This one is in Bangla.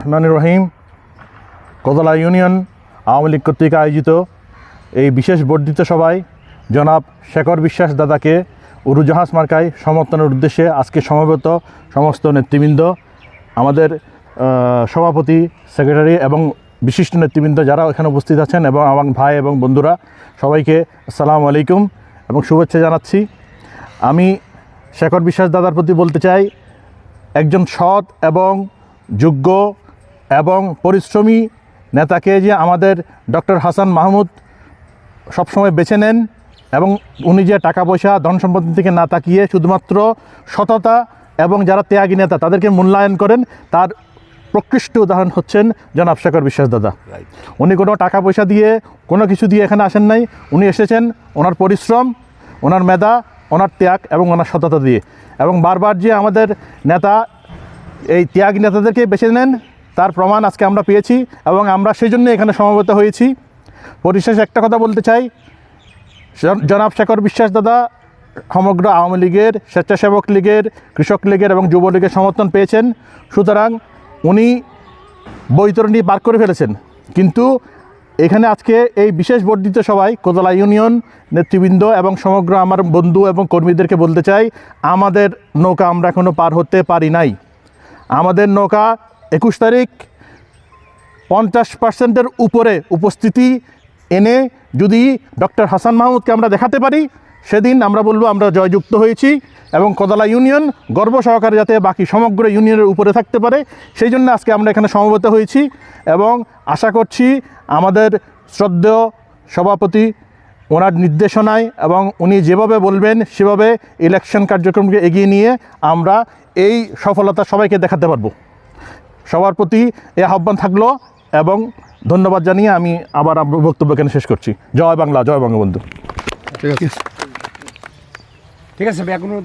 রহমান রহিম, কদলা ইউনিয়ন আওয়ামী লীগ কর্তৃক আয়োজিত এই বিশেষ বর্ধিত সভায় জনাব শেখর বিশ্বাস দাদাকে উড়োজাহাজ মার্কায় সমর্থনের উদ্দেশ্যে আজকে সমবেত সমস্ত নেতৃবৃন্দ, আমাদের সভাপতি, সেক্রেটারি এবং বিশিষ্ট নেতৃবৃন্দ যারা এখানে উপস্থিত আছেন এবং আমার ভাই এবং বন্ধুরা, সবাইকে আসসালামু আলাইকুম এবং শুভেচ্ছা জানাচ্ছি। আমি শেখর বিশ্বাস দাদার প্রতি বলতে চাই, একজন সৎ এবং যোগ্য এবং পরিশ্রমী নেতাকে যে আমাদের ডক্টর হাসান মাহমুদ সবসময় বেছে নেন এবং উনি যে টাকা পয়সা ধন সম্পত্তি থেকে না তাকিয়ে শুধুমাত্র সততা এবং যারা ত্যাগী নেতা তাদেরকে মূল্যায়ন করেন তার প্রকৃষ্ট উদাহরণ হচ্ছেন জনাব শেখর বিশ্বাস দাদা। উনি কোনো টাকা পয়সা দিয়ে কোনো কিছু দিয়ে এখানে আসেন নাই। উনি এসেছেন ওনার পরিশ্রম ওনার মেধা ওনার ত্যাগ এবং ওনার সততা দিয়ে। এবং বারবার যে আমাদের নেতা এই ত্যাগ নেতাদেরকে বেছে নেন তার প্রমাণ আজকে আমরা পেয়েছি এবং আমরা সেই জন্য এখানে সমবেত হয়েছি। পরিশেষে একটা কথা বলতে চাই। জনাব শেখর বিশ্বাস দাদা সমগ্র আওয়ামী লীগের স্বেচ্ছাসেবক লীগের, কৃষক লীগের এবং যুবলীগের সমর্থন পেয়েছেন। সুতরাং উনি বৈতরণী বার করে ফেলেছেন। কিন্তু এখানে আজকে এই বিশেষ বর্ধিত সভায় কোদলা ইউনিয়ন নেতৃবৃন্দ এবং সমগ্র আমার বন্ধু এবং কর্মীদেরকে বলতে চাই, আমাদের নৌকা আমরা এখনও পার হতে পারি নাই। আমাদের নৌকা একুশ তারিখ, পঞ্চাশ পার্সেন্টের উপরে উপস্থিতি এনে যদি ডক্টর হাসান মাহমুদকে আমরা দেখাতে পারি, সেদিন আমরা বলব আমরা জয়যুক্ত হয়েছি এবং কদলা ইউনিয়ন গর্ব সহকারে যাতে বাকি সমগ্র ইউনিয়নের উপরে থাকতে পারে, সেই জন্য আজকে আমরা এখানে সমবেত হয়েছি এবং আশা করছি আমাদের শ্রদ্ধেয় সভাপতি ওনার নির্দেশনায় এবং উনি যেভাবে বলবেন সেভাবে ইলেকশন কার্যক্রমকে এগিয়ে নিয়ে আমরা এই সফলতা সবাইকে দেখাতে পারব। সবার প্রতি এ আহ্বান থাকল এবং ধন্যবাদ জানিয়ে আমি আবার বক্তব্য এখানে শেষ করছি। জয় বাংলা জয় বঙ্গবন্ধু। ঠিক আছে। ব্যাগুনের